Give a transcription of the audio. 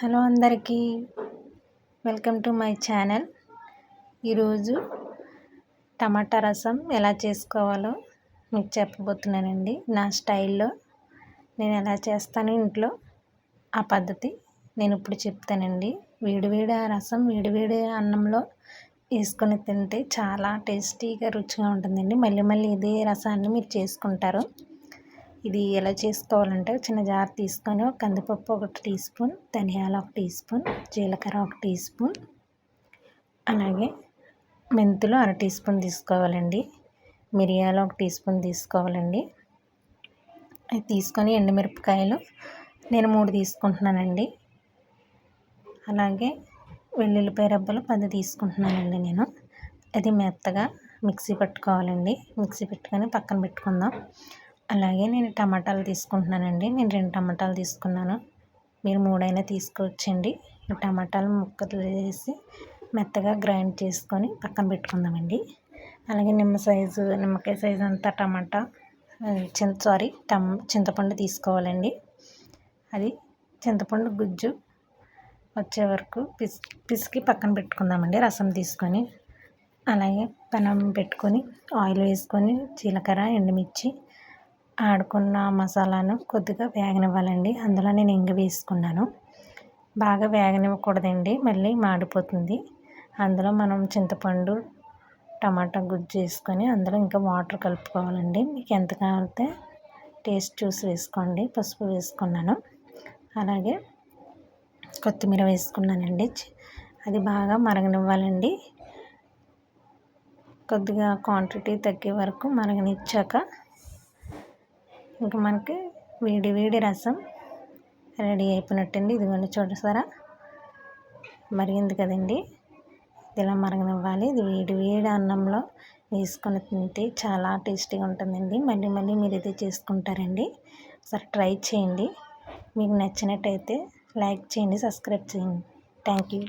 Hello అందరికీ welcome to my channel. ఈరోజు టమాటా రసం ఎలా చేసుకోవాలో మీకు చెప్పబోతున్నానండి. నా స్టైల్లో నేను ఎలా చేస్తాను ఇంట్లో ఆ పద్ధతి నేను ఇప్పుడు చెప్తానండి. వేడివేడి ఆ రసం వేడివేడి అన్నంలో వేసుకొని తింటే చాలా టేస్టీగా రుచిగా ఉంటుందండి. మళ్ళీ మళ్ళీ ఇదే రసాన్ని మీరు చేసుకుంటారు. ఇది ఎలా చేసుకోవాలంటే చిన్న జార్ తీసుకొని కందిపప్పు ఒక టీ స్పూన్ ధనియాలు ఒక టీ స్పూన్ జీలకర్ర ఒక టీ స్పూన్ అలాగే మెంతులు అర టీ స్పూన్ తీసుకోవాలండి. మిరియాలు ఒక టీ స్పూన్ తీసుకోవాలండి. అవి తీసుకొని ఎండుమిరపకాయలు నేను మూడు తీసుకుంటున్నానండి. అలాగే వెల్లుల్లిపాయ రబ్బలు పది తీసుకుంటున్నానండి నేను. అది మెత్తగా మిక్సీ పెట్టుకోవాలండి. మిక్సీ పెట్టుకొని పక్కన పెట్టుకుందాం. అలాగే నేను టమాటాలు తీసుకుంటున్నానండి. నేను రెండు టమాటాలు తీసుకున్నాను. మీరు మూడైనా తీసుకోవచ్చండి టమాటాలు ముక్కలు వేసి మెత్తగా గ్రైండ్ చేసుకొని పక్కన పెట్టుకుందామండి. అలాగే నిమ్మ సైజు నిమ్మకాయ సైజు అంతా టమాటా చింత సారీ టమ్ చింతపండు తీసుకోవాలండి. అది చింతపండు గుజ్జు వచ్చే వరకు పిస్ పిసికి పక్కన పెట్టుకుందామండి రసం తీసుకొని. అలాగే పెనం పెట్టుకొని ఆయిల్ వేసుకొని జీలకర్ర ఎండుమిర్చి ఆడుకున్న మసాలాను కొద్దిగా వేగనివ్వాలండి. అందులో నేను ఇంగ వేసుకున్నాను. బాగా వేగనివ్వకూడదండి. మళ్ళీ మాడిపోతుంది. అందులో మనం చింతపండు టమాటా గుజ్జు వేసుకొని అందులో ఇంకా వాటర్ కలుపుకోవాలండి. మీకు ఎంత కావాలితే టేస్ట్ చూసి వేసుకోండి. పసుపు వేసుకున్నాను. అలాగే కొత్తిమీర వేసుకున్నానండి. అది బాగా మరగనివ్వాలండి. కొద్దిగా క్వాంటిటీ తగ్గే వరకు మరగనిచ్చాక ఇంకా మనకి వేడి వేడి రసం రెడీ అయిపోయినట్టండి. ఇదిగోండి చూడసారా మరిగింది కదండి? ఇలా మరగనివ్వాలి? ఇది వేడి వేడి అన్నంలో వేసుకొని తింటే చాలా టేస్టీగా ఉంటుందండి. మళ్ళీ మళ్ళీ మీరు ఇదే చేసుకుంటారండి. ఒకసారి ట్రై చేయండి. మీకు నచ్చినట్టయితే లైక్ చేయండి సబ్స్క్రైబ్ చేయండి. Thank you.